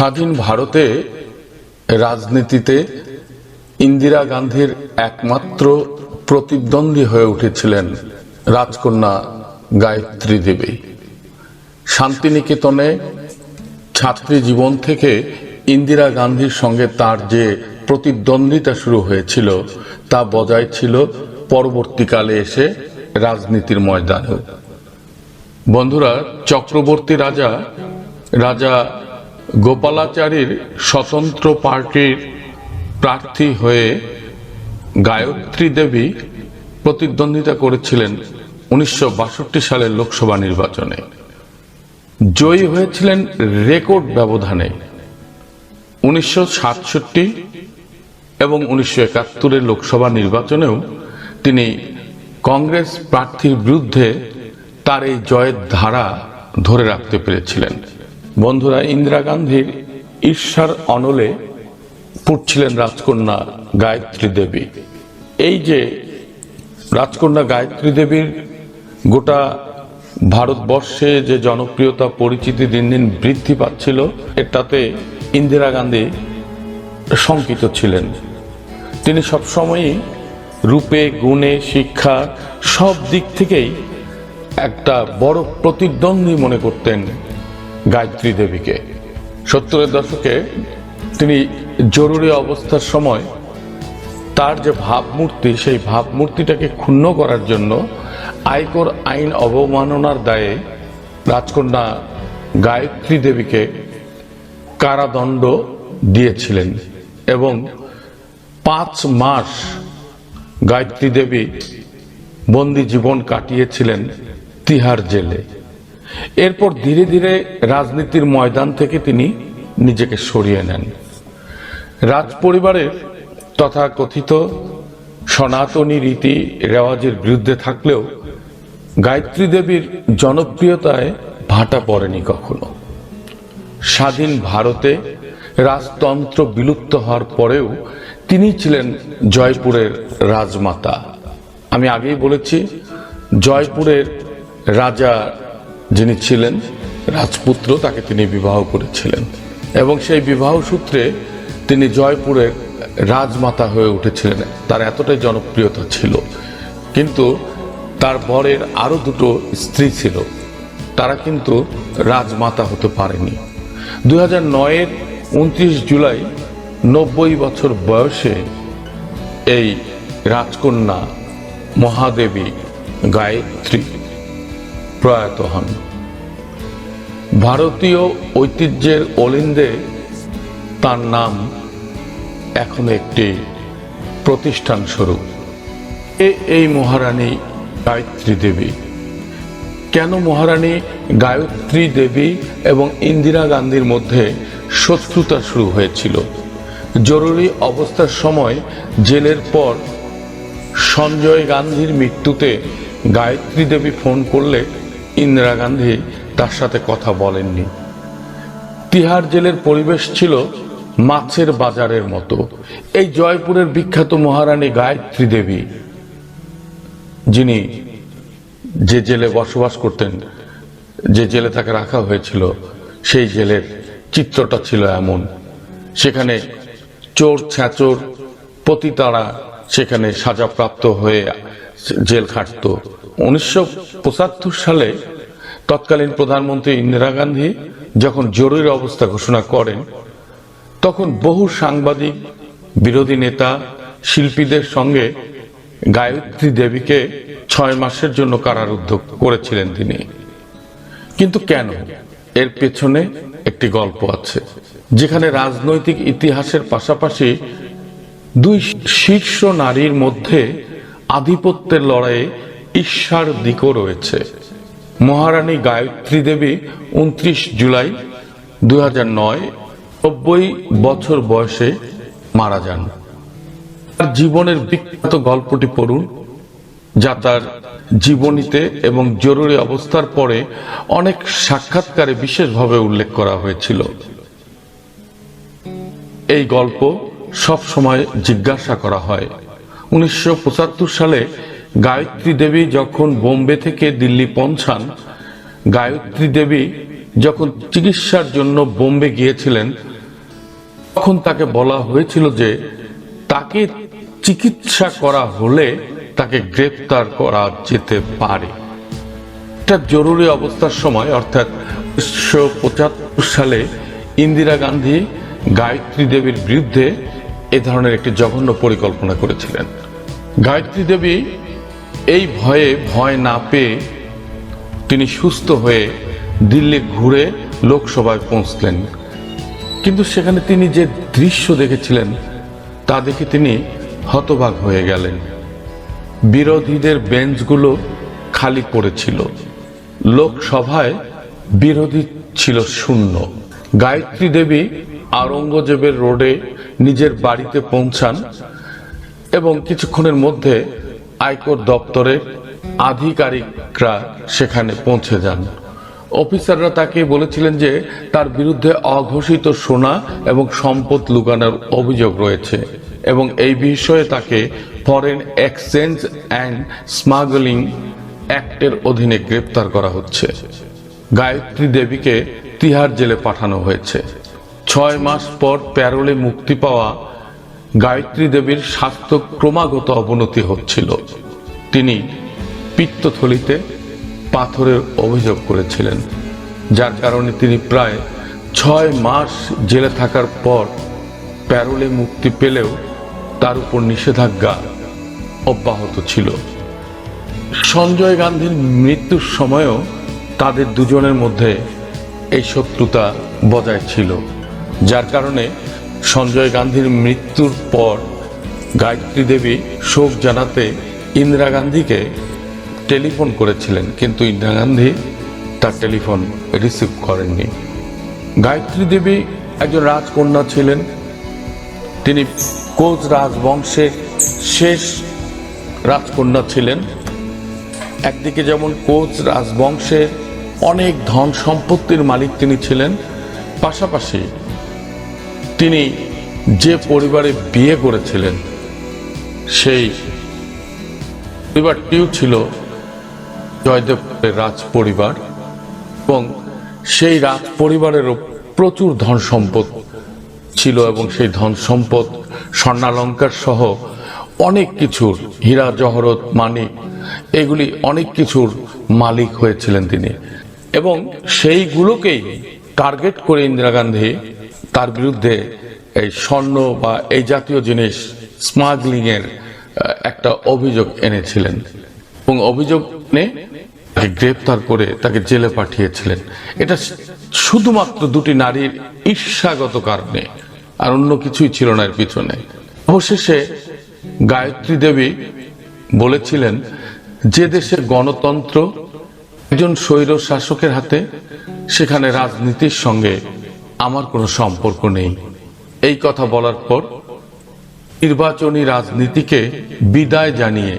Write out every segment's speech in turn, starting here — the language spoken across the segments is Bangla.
স্বাধীন ভারতে রাজনীতিতে ইন্দিরা গান্ধীর একমাত্র প্রতিদ্বন্দ্বী হয়ে উঠেছিলেন রাজকন্যা গায়ত্রী দেবী। শান্তিনিকেতনে ছাত্রী জীবন থেকে ইন্দিরা গান্ধীর সঙ্গে তার যে প্রতিদ্বন্দ্বিতা শুরু হয়েছিল, তা বজায় ছিল পরবর্তীকালে এসে রাজনীতির ময়দানেও। বন্ধুরা, চক্রবর্তী রাজা রাজা গোপালাচারীর স্বতন্ত্র পার্টির প্রার্থী হয়ে গায়ত্রী দেবী প্রতিদ্বন্দ্বিতা করেছিলেন উনিশশো বাষট্টি সালের লোকসভা নির্বাচনে। জয়ী হয়েছিলেন রেকর্ড ব্যবধানে উনিশশো সাতষট্টি এবং উনিশশো একাত্তরের লোকসভা নির্বাচনেও তিনি কংগ্রেস প্রার্থীর বিরুদ্ধে তার এই জয়ের ধারা ধরে রাখতে পেরেছিলেন। বন্ধুরা, ইন্দিরা গান্ধীর ঈর্ষার অনলে পড়ছিলেন রাজকন্যা গায়ত্রী দেবী। এই যে রাজকন্যা গায়ত্রী দেবীর গোটা ভারতবর্ষে যে জনপ্রিয়তা, পরিচিতি দিন দিন বৃদ্ধি পাচ্ছিল, এটাতে ইন্দিরা গান্ধী শঙ্কিত ছিলেন। তিনি সবসময়ই রূপে, গুণে, শিক্ষা সব দিক থেকেই একটা বড় প্রতিদ্বন্দ্বী মনে করতেন। গায়ত্রী দেবীকে। সত্তরের দশকে তিনি জরুরি অবস্থার সময় তার যে ভাবমূর্তি, সেই ভাবমূর্তিটাকে ক্ষুণ্ণ করার জন্য আয়কর আইন অবমাননার দায়ে রাজকন্যা গায়ত্রী দেবীকে কারাদণ্ড দিয়েছিলেন এবং পাঁচ মাস গায়ত্রী দেবী বন্দি জীবন কাটিয়েছিলেন তিহার জেলে। এরপর ধীরে ধীরে রাজনীতির ময়দান থেকে তিনি নিজেকে সরিয়ে নেন। রাজ পরিবারের তথা কথিত সনাতনী রীতি রেওয়াজের বিরুদ্ধে থাকলেও গায়ত্রী দেবীর জনপ্রিয়তায় ভাটা পড়েনি কখনো। স্বাধীন ভারতে রাজতন্ত্র বিলুপ্ত হওয়ার পরেও তিনি ছিলেন জয়পুরের রাজমাতা। আমি আগেই বলেছি, জয়পুরের রাজা যিনি ছিলেন রাজপুত্র, তাকে তিনি বিবাহ করেছিলেন। এবং সেই বিবাহ সূত্রে তিনি জয়পুরের রাজমাতা হয়ে উঠেছিলেন। তার এতটাই জনপ্রিয়তা ছিল। কিন্তু তার বরের আরও দুটো স্ত্রী ছিল। তারা কিন্তু রাজমাতা হতে পারেনি। দু হাজার নয়ের উনত্রিশ জুলাই নব্বই বছর বয়সে এই রাজকন্যা মহাদেবী গায়ত্রী প্রয়াত হন। ভারতীয় ঐতিহ্যের অলিন্দে তার নাম এখন একটি প্রতিষ্ঠান স্বরূপ। এ, এই মহারানী গায়ত্রী দেবী। কেন মহারানী গায়ত্রী দেবী এবং ইন্দিরা গান্ধীর মধ্যে শত্রুতা শুরু হয়েছিল? জরুরি অবস্থার সময় জেলের পর সঞ্জয় গান্ধীর মৃত্যুতে গায়ত্রী দেবী ফোন করলে ইন্দিরা গান্ধী তার সাথে কথা বলেননি। তিহার জেলের পরিবেশ ছিল মাছের বাজারের মতো। এই জয়পুরের বিখ্যাত মহারানী গায়ত্রী দেবী, যিনি যে জেলে বসবাস করতেন, যে জেলে তাকে রাখা হয়েছিল, সেই জেলের চিত্রটা ছিল এমন। সেখানে চোর, ছ্যাচোর, পতিতারা সেখানে সাজাপ্রাপ্ত হয়ে জেল খাটত। উনিশশো পঁচাত্তর সালে তৎকালীন প্রধানমন্ত্রী ইন্দিরা গান্ধী যখন জরুরি অবস্থা ঘোষণা করেন, তখন বহু সাংবাদিক, বিরোধী নেতা, শিল্পীদের সঙ্গে গায়ত্রী দেবীকে ছয় মাসের জন্য কারারুদ্ধ করেছিলেন তিনি। কিন্তু কেন? এর পেছনে একটি গল্প আছে, যেখানে রাজনৈতিক ইতিহাসের পাশাপাশি দুই শীর্ষ নারীর মধ্যে আধিপত্যের লড়াইয়ে ঈর্ষার দিকও রয়েছে। মহারানী গায়ত্রী দেবী উনত্রিশ জুলাই দুই নয়, নব্বই বছর বয়সে মারা যান। তার জীবনের বিখ্যাত গল্পটি পড়ুন, যা তার জীবনীতে এবং জরুরি অবস্থার পরে অনেক সাক্ষাৎকারে বিশেষভাবে উল্লেখ করা হয়েছিল। এই গল্প সব সময় জিজ্ঞাসা করা হয়। উনিশশো পঁচাত্তর সালে গায়ত্রী দেবী যখন বোম্বে থেকে দিল্লি পৌঁছান, গায়ত্রী দেবী যখন চিকিৎসার জন্য বোম্বে গিয়েছিলেন, তখন তাকে বলা হয়েছিল যে তাকে চিকিৎসা করা হলে তাকে গ্রেপ্তার করা যেতে পারে। একটা জরুরি অবস্থার সময়, অর্থাৎ উনিশশো পঁচাত্তর সালে ইন্দিরা গান্ধী গায়ত্রী দেবীর বিরুদ্ধে এ ধরনের একটি জঘন্য পরিকল্পনা করেছিলেন। গায়ত্রী দেবী এই ভয়ে ভয় না পেয়ে তিনি সুস্থ হয়ে দিল্লি ঘুরে লোকসভায় পৌঁছলেন। কিন্তু সেখানে তিনি যে দৃশ্য দেখেছিলেন, তা দেখে তিনি হতবাক হয়ে গেলেন। বিরোধীদের বেঞ্চগুলো খালি পড়েছিল। লোকসভায় বিরোধী ছিল শূন্য। গায়ত্রী দেবী আওরঙ্গজেবের রোডে নিজের বাড়িতে পৌঁছান এবং কিছুক্ষণের মধ্যে আয়কর দপ্তরের আধিকারিকরা সেখানে পৌঁছে যান। অফিসাররা তাকে বলেছিলেন যে তার বিরুদ্ধে অঘোষিত সোনা এবং সম্পদ লুকানোর অভিযোগ রয়েছে এবং এই বিষয়ে তাকে ফরেন এক্সচেঞ্জ অ্যান্ড স্মাগলিং অ্যাক্টের অধীনে গ্রেপ্তার করা হচ্ছে। গায়ত্রী দেবীকে তিহার জেলে পাঠানো হয়েছে। ছয় মাস পর প্যারোলে মুক্তি পাওয়া গায়ত্রী দেবীর স্বাস্থ্য ক্রমাগত অবনতি হচ্ছিল। তিনি পিত্তথলিতে পাথরের অভিযোগ করেছিলেন, যার কারণে তিনি প্রায় ছয় মাস জেলে থাকার পর প্যারোলে মুক্তি পেলেও তার উপর নিষেধাজ্ঞা অব্যাহত ছিল। সঞ্জয় গান্ধীর মৃত্যুর সময়ও তাদের দুজনের মধ্যে এই শত্রুতা বজায় ছিল, যার কারণে সঞ্জয় গান্ধীর মৃত্যুর পর গায়ত্রী দেবী শোক জানাতে ইন্দিরা গান্ধীকে টেলিফোন করেছিলেন, কিন্তু ইন্দিরা গান্ধী তার টেলিফোন রিসিভ করেননি। গায়ত্রী দেবী একজন রাজকন্যা ছিলেন। তিনি কোচ রাজবংশের শেষ রাজকন্যা ছিলেন। একদিকে যেমন কোচ রাজবংশের অনেক ধন সম্পত্তির মালিক তিনি ছিলেন, পাশাপাশি তিনি যে পরিবারে বিয়ে করেছিলেন, সেই পরিবারটিও ছিল জয়দেবের রাজ পরিবার এবং সেই রাজ পরিবারেরও প্রচুর ধন সম্পদ ছিল এবং সেই ধন সম্পদ স্বর্ণালঙ্কার সহ অনেক কিছুর, হীরা, জহরত মানিক এগুলি অনেক কিছুর মালিক হয়েছিলেন তিনি। এবং সেইগুলোকেই টার্গেট করে ইন্দিরা গান্ধী তার বিরুদ্ধে এই স্বর্ণ বা এই জাতীয় জিনিস স্মাগলিং এর একটা অভিযোগ এনেছিলেন। এবং অভিযোগ নিয়ে তাকে গ্রেপ্তার করে তাকে জেলে পাঠিয়েছিলেন। এটা শুধুমাত্র দুটি নারীর ঈর্ষাগত কারণে, আর অন্য কিছুই ছিল না এর পিছনে। অবশেষে গায়ত্রী দেবী বলেছিলেন, যে দেশে গণতন্ত্র, একজন স্বৈর শাসকের হাতে, সেখানে রাজনীতির সঙ্গে আমার কোনো সম্পর্ক নেই। এই কথা বলার পর নির্বাচনী রাজনীতিকে বিদায় জানিয়ে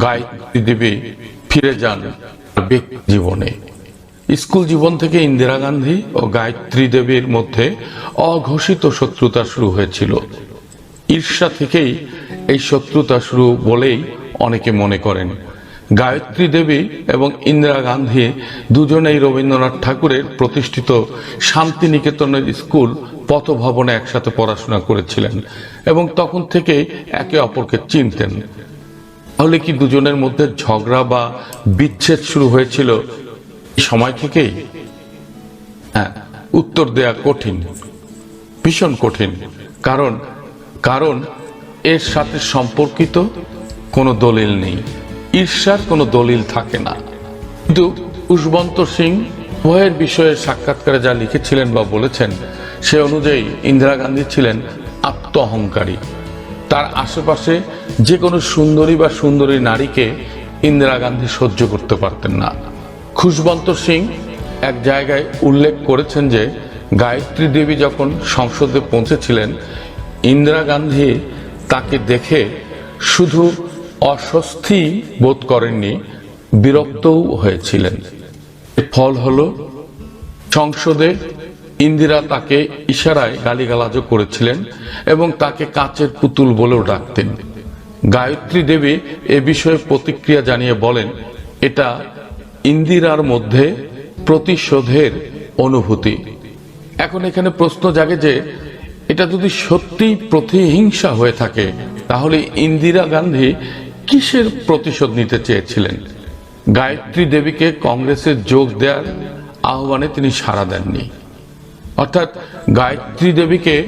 গায়ত্রী দেবী ফিরে যান ব্যক্তি জীবনে। স্কুল জীবন থেকে ইন্দিরা গান্ধী ও গায়ত্রী দেবীর মধ্যে অঘোষিত শত্রুতা শুরু হয়েছিল। ঈর্ষা থেকেই এই শত্রুতা শুরু বলেই অনেকে মনে করেন। গায়ত্রী দেবী এবং ইন্দিরা গান্ধী দুজনেই রবীন্দ্রনাথ ঠাকুরের প্রতিষ্ঠিত শান্তিনিকেতনের স্কুল পথভবনে একসাথে পড়াশোনা করেছিলেন এবং তখন থেকেই একে অপরকে চিনতেন। তাহলে কি দুজনের মধ্যে ঝগড়া বা বিচ্ছেদ শুরু হয়েছিল সময় থেকেই? হ্যাঁ উত্তর দেয়া কঠিন, ভীষণ কঠিন। কারণ কারণ এর সাথে সম্পর্কিত কোনো দলিল নেই। ঈর্ষার কোনো দলিল থাকে না। কিন্তু পুষ্পন্ত সিং উভয়ের বিষয়ে সাক্ষাৎকারে যা লিখেছিলেন বা বলেছেন, সে অনুযায়ী ইন্দিরা গান্ধী ছিলেন আত্ম অহংকারী তার আশেপাশে যে কোনো সুন্দরী বা সুন্দরী নারীকে ইন্দিরা গান্ধী সহ্য করতে পারতেন না। খুশবন্ত সিং এক জায়গায় উল্লেখ করেছেন যে, গায়ত্রী দেবী যখন সংসদে পৌঁছেছিলেন, ইন্দিরা গান্ধী তাকে দেখে শুধু অস্বস্তি বোধ করেননি, বিরক্তও হয়েছিলেন। ফল হল, সংসদে ইন্দিরা তাকে ইশারায় গালিগালাজও করেছিলেন এবং তাকে কাচের পুতুল বলেও ডাকতেন। গায়ত্রী দেবী এ বিষয়ে প্রতিক্রিয়া জানিয়ে বলেন, এটা ইন্দিরার মধ্যে প্রতিশোধের অনুভূতি। এখন এখানে প্রশ্ন জাগে যে, এটা যদি সত্যিই প্রতিহিংসা হয়ে থাকে, তাহলে ইন্দিরা গান্ধী কিসের প্রতিশোধ নিতে চেয়েছিলেন। গায়ত্রী দেবীকে কংগ্রেসে যোগ দেওয়ার আহ্বানে তিনি সাড়া দেননি। অর্থাৎ গায়ত্রী দেবীকে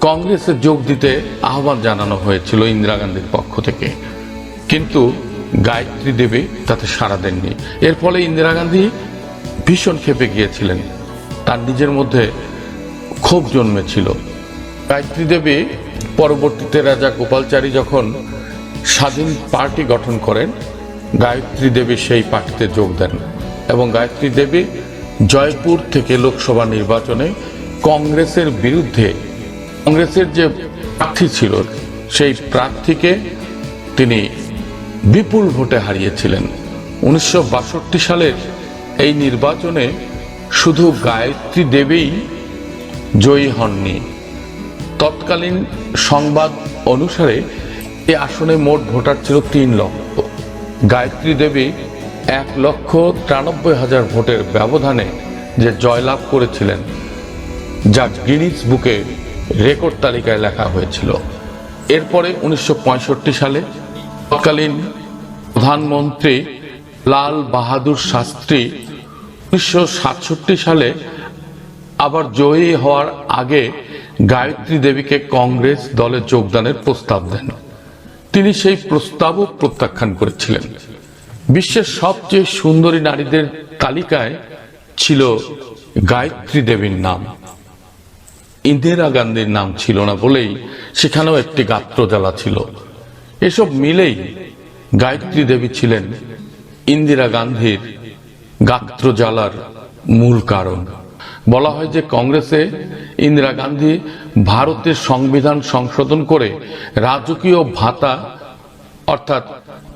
কংগ্রেসে যোগ দিতে আহ্বান জানানো হয়েছিল ইন্দিরা গান্ধীর পক্ষ থেকে। কিন্তু গায়ত্রী দেবী তাতে সাড়া দেননি। এর ফলে ইন্দিরা গান্ধী ভীষণ ক্ষেপে গিয়েছিলেন। তার নিজের মধ্যে ক্ষোভ জন্মেছিল। গায়ত্রী দেবী পরবর্তীতে রাজা গোপালচারী যখন স্বাধীন পার্টি গঠন করেন। গায়ত্রী দেবী সেই পার্টিতে যোগ দেন এবং গায়ত্রী দেবী জয়পুর থেকে লোকসভা নির্বাচনে কংগ্রেসের বিরুদ্ধে, কংগ্রেসের যে প্রার্থী ছিল, সেই প্রার্থীকে তিনি বিপুল ভোটে হারিয়েছিলেন। উনিশশো বাষট্টি সালের এই নির্বাচনে শুধু গায়ত্রী দেবীই জয়ী হননি। তৎকালীন সংবাদ অনুসারে এই আসনে মোট ভোটার ছিল তিন লক্ষ। গায়ত্রী দেবী এক লক্ষ তিরানব্বই হাজার ভোটের ব্যবধানে যে জয়লাভ করেছিলেন, যা গিনিস বুকে রেকর্ড তালিকায় লেখা হয়েছিল। এরপরে উনিশশো পঁয়ষট্টি সালে তৎকালীন প্রধানমন্ত্রী লাল বাহাদুর শাস্ত্রী উনিশশো সাতষট্টি সালে আবার জয়ী হওয়ার আগে গায়ত্রী দেবীকে কংগ্রেস দলে যোগদানের প্রস্তাব দেন। তিনি সেই প্রস্তাবও প্রত্যাখ্যান করেছিলেন। বিশ্বের সবচেয়ে সুন্দরী নারীদের তালিকায় ছিল গায়ত্রী দেবীর নাম। ইন্দিরা গান্ধীর নাম ছিল না বলেই সেখানেও একটি গাত্রজ্বালা ছিল। এসব মিলেই গায়ত্রী দেবী ছিলেন ইন্দিরা গান্ধীর গাত্রজ্বালার মূল কারণ। বলা হয় যে কংগ্রেসে ইন্দিরা গান্ধী ভারতের সংবিধান সংশোধন করে রাজকীয় ভাতা, অর্থাৎ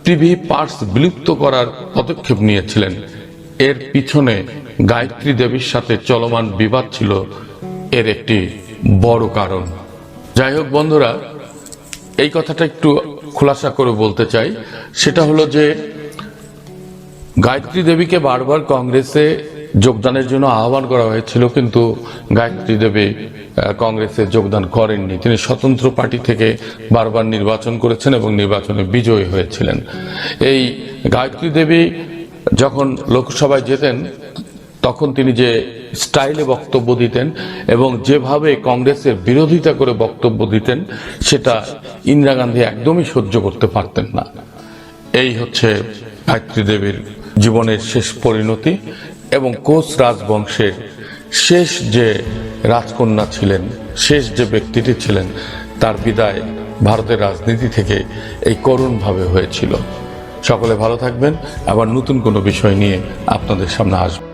টিভি পার্স বিলুপ্ত করার পদক্ষেপ নিয়েছিলেন। এর পিছনে গায়ত্রী দেবীর সাথে চলমান বিবাদ ছিল এর একটি বড় কারণ। যাই হোক বন্ধুরা, এই কথাটা একটু খোলাসা করে বলতে চাই। সেটা হলো যে, গায়ত্রী দেবীকে বারবার কংগ্রেসে যোগদানের জন্য আহ্বান করা হয়েছিল, কিন্তু গায়ত্রী দেবী কংগ্রেসে যোগদান করেননি। তিনি স্বতন্ত্র পার্টি থেকে বারবার নির্বাচন করেছেন এবং নির্বাচনে বিজয়ী হয়েছিলেন। এই গায়ত্রী দেবী যখন লোকসভায় যেতেন, তখন তিনি যে স্টাইলে বক্তব্য দিতেন এবং যেভাবে কংগ্রেসের বিরোধিতা করে বক্তব্য দিতেন, সেটা ইন্দিরা গান্ধী একদমই সহ্য করতে পারতেন না। এই হচ্ছে গায়ত্রী দেবীর জীবনের শেষ পরিণতি। এবং কোচ রাজবংশের শেষ যে রাজকন্যা ছিলেন, শেষ যে ব্যক্তিটি ছিলেন, তার বিদায় ভারতের রাজনীতি থেকে এই করুণভাবে হয়েছিল। সকলে ভালো থাকবেন। আবার নতুন কোনো বিষয় নিয়ে আপনাদের সামনে আসবে।